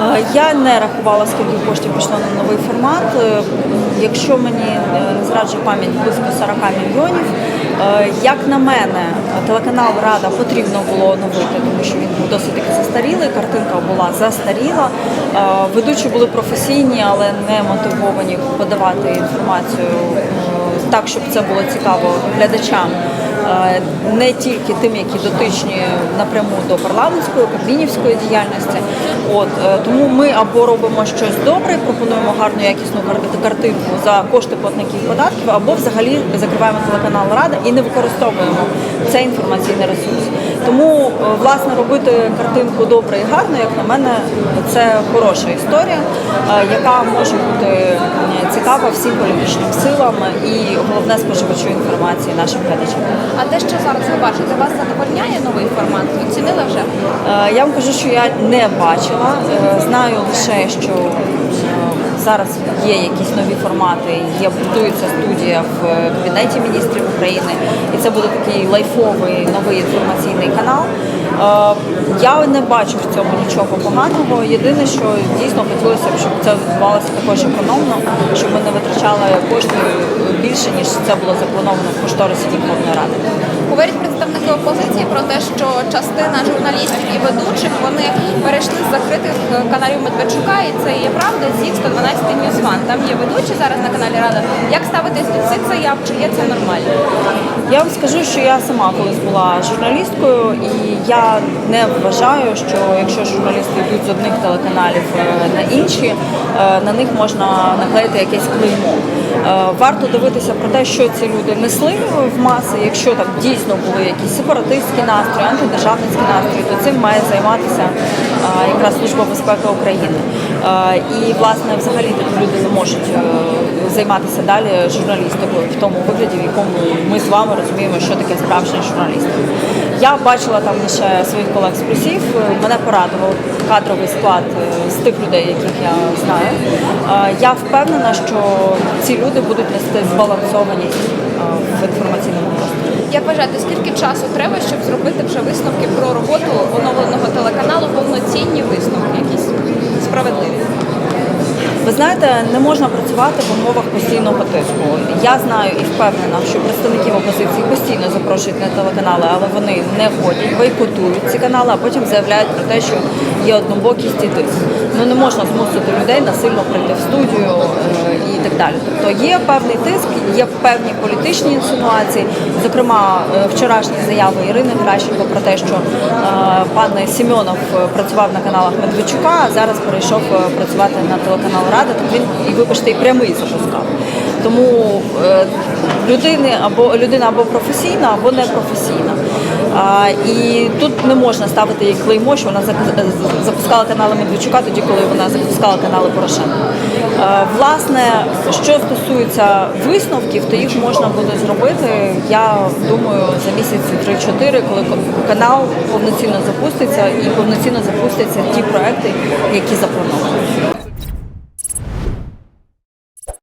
Е, Я не рахувала, скільки коштів пішло на новий формат. Е, Якщо мені е, не зраджує пам'ять близько 40 мільйонів. Як на мене, телеканал Рада потрібно було оновити, тому що він був досить таки застарілий, картинка була застаріла. Ведучі були професійні, але не мотивовані подавати інформацію так, щоб це було цікаво глядачам. Е, Не тільки тим, які дотичні напряму до парламентської, кабмінівської діяльності. От е, тому ми або робимо щось добре, пропонуємо гарну якісну картинку за кошти платників податків, або взагалі закриваємо телеканал Рада і не використовуємо цей інформаційний ресурс. Тому е, власне робити картинку добре і гарно, як на мене, це хороша історія, е, яка може бути е, цікава всім політичним силам і головне споживачу інформації нашим глядачам. А те, що зараз ви бачите, вас задовольняє новий формат? Оцінили вже? Я вам кажу, що я не бачила. Знаю лише, що зараз є якісь нові формати, є будується студія в е, кабінеті міністрів України, і це буде такий лайфовий новий інформаційний канал. Е, Я не бачу в цьому нічого поганого. Єдине, що дійсно хотілося б, щоб це відбувалося також економно, щоб ми не витрачали кошти більше ніж це було заплановано в кошторисі Верховної Ради. Говорять представники опозиції про те, що частина журналістів і ведучих вони перейшли з закритих каналів Медведчука, і це є правда з їх 112 News One. Там є ведучі зараз на каналі Рада. Як ставитись до цих заяв? Чи є це нормально? Я вам скажу, що я сама колись була журналісткою, і я не вважаю, що якщо журналісти йдуть з одних телеканалів е, на інші, е, на них можна наклеїти якесь клеймо. Е, Варто дивитися про те, що ці люди несли в маси. Якщо там дійсно були якісь сепаратистські настрої, антидержавницькі настрої, то цим має займатися е, якраз Служба безпеки України. Е, І власне взагалі такі люди не можуть займатися далі журналістикою в тому вигляді, в якому ми з вами розуміємо, що таке справжня журналістика. Я бачила там лише своїх колег з плюсів. Мене порадував кадровий склад е, з тих людей, яких я знаю. Е, Я впевнена, що ці люди будуть нести збалансованість е, в інформаційному просторі. Як вважаєте, скільки часу треба, щоб зробити вже висновки про роботу оновленого телеканалу, повноцінні висновки, якісь справедливі? Ви знаєте, не можна працювати в умовах постійного тиску. Я знаю і впевнена, що представників опозиції постійно запрошують на телеканали, але вони не ходять, бойкотують ці канали, а потім заявляють про те, що є однобокість і тиск. Ну не можна змусити людей насильно прийти в студію е, і далі. Тобто є певний тиск, є певні політичні інсинуації. Зокрема, е, вчорашні заяви Ірини Гращенко про те, що е, пан Сімьонов е, працював на каналах Медведчука, а зараз перейшов працювати на телеканал Рада, так він і вибачте, і прямий запускав. Тому людини або людина або професійна, або не професійна. А, і тут не можна ставити їй клеймо, що вона з- запускала канали Медведчука тоді, коли вона запускала канали Порошенка. Е, власне, що стосується висновків, то їх можна буде зробити, я думаю, за місяці 3-4, коли ко- канал повноцінно запуститься і повноцінно запустяться ті проекти, які заплановані.